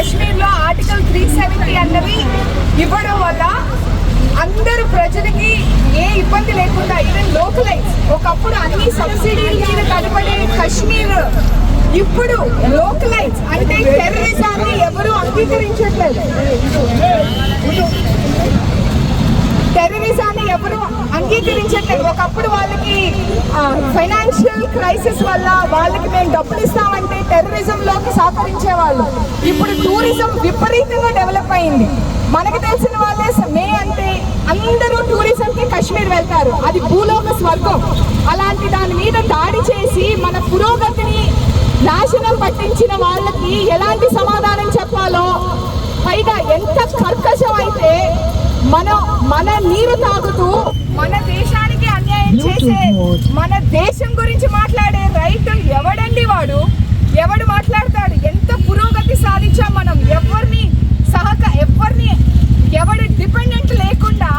కశ్మీర్లో article three seventy అన్నవి ఇవ్వడం వల్ల అందరు ప్రజలకి ఏ ఇబ్బంది లేకుండా ఈవెన్ లోకలైజ్ ఒకప్పుడు అన్ని సబ్సిడీల మీద కనబడే కశ్మీర్ ఇప్పుడు లోకలైజ్ అంటే టెర్రరిజాన్ని ఎవరు అంగీకరించట్లేదు. అంగీకరించట్లేదు ఒకప్పుడు వాళ్ళకి ఫైనాన్షియల్ క్రైసిస్ వల్ల వాళ్ళకి మేము డబ్బులు ఇస్తామంటే టెర్రరిజంలోకి సహకరించే వాళ్ళు ఇప్పుడు టూరిజం విపరీతంగా డెవలప్ అయింది. మనకు తెలిసిన వాళ్ళే మే అంటే అందరూ టూరిజంకి కాశ్మీర్ వెళ్తారు. అది భూలోక స్వర్గం. అలాంటి దాని మీద దాడి చేసి మన పురోగతిని నాశనం పట్టించిన వాళ్ళకి ఎలాంటి సమాధానం చెప్పాలో పైగా ఎంత కర్కశం అయితే మన మన నీరు తాగుతూ మన దేశానికి అన్యాయం చేసే మన దేశం గురించి మాట్లాడే రైతు ఎవడండి వాడు? ఎవడు మాట్లాడతాడు? ఎంత పురోగతి సాధించాం మనం? ఎవరిని సహక ఎవరిని ఎవడు డిపెండెంట్ లేకుండా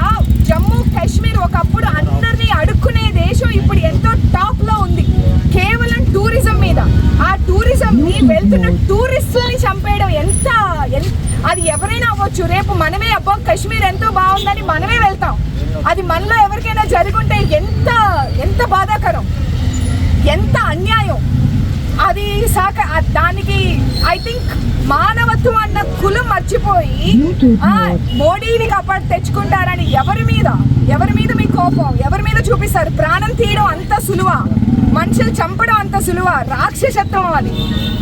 జమ్మూ కాశ్మీర్ ఒకప్పుడు అందరినీ అడుక్కునే దేశం ఇప్పుడు ఎంతో టాప్లో ఉంది. కేవలం టూరిజం మీద. ఆ టూరిజం ని వెళ్తున్న టూరిస్టులని చంపేయడం ఎంత అది ఎవరైనా అవ్వచ్చు. రేపు మనమే అబ్బా కాశ్మీర్ ఎంతో బాగుందని మనమే వెళ్తాం. అది మనలో ఎవరికైనా జరుగుంటే ఎంత ఎంత బాధాకరం ఎంత అన్యాయం. అది సాక దానికి ఐ థింక్ మానవత్వం అన్న కులం మర్చిపోయి ఆ, మోడీని కాపాడు తెచ్చుకుంటారని ఎవరి మీద ఎవరి మీద మీ కోపం ఎవరి మీద చూపిస్తారు? ప్రాణం తీయడం అంత సులువ? మనుషులు చంపడం అంత సులువా? రాక్షసత్వం అది.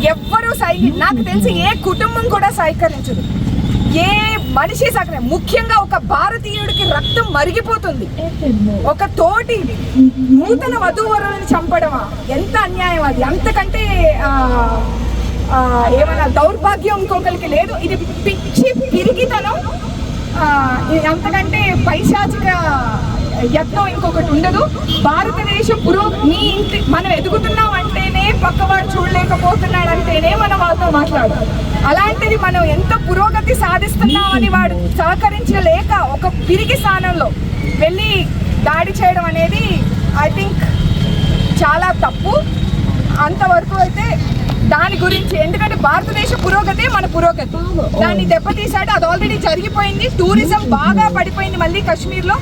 ఎవ్వరూ సై నాకు తెలిసి ఏ కుటుంబం కూడా సహకరించదు. ఏ మనిషి సగనే ముఖ్యంగా ఒక భారతీయుడికి రక్తం మరిగిపోతుంది. ఒక తోటి నూతన వధూవరులను చంపడమా? ఎంత అన్యాయం అది? అంతకంటే ఏమైనా దౌర్భాగ్యం ఇంకొకరికి లేదు. ఇది పిచ్చి పిరిగితనం. ఇది అంతకంటే పైశాచిక యత్నం ఇంకొకటి ఉండదు. భారతదేశం పురో మీ ఇంటి మనం ఎదుగుతున్న చూడలేకపోతున్నాడు అంటేనే మనం వాళ్ళతో మాట్లాడు అలాంటిది మనం ఎంత పురోగతి సాధిస్తున్నామని వాడు సహకరించలేక ఒక పిరిగి స్థానంలో వెళ్ళి దాడి చేయడం అనేది ఐ థింక్ చాలా తప్పు. అంతవరకు అయితే దాని గురించి ఎందుకంటే భారతదేశ పురోగతే మన పురోగతి. దాన్ని దెబ్బతీసాడు అది ఆల్రెడీ జరిగిపోయింది. టూరిజం బాగా పడిపోయింది మళ్ళీ కాశ్మీర్లో.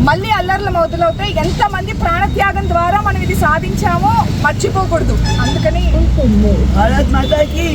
మళ్ళీ అల్లర్లు మొదలవుతాయి ఎంతమంది ప్రాణత్యాగం ద్వారా మనం ఇది సాధించామో మర్చిపోకూడదు. అందుకని భారత్ మాతాకి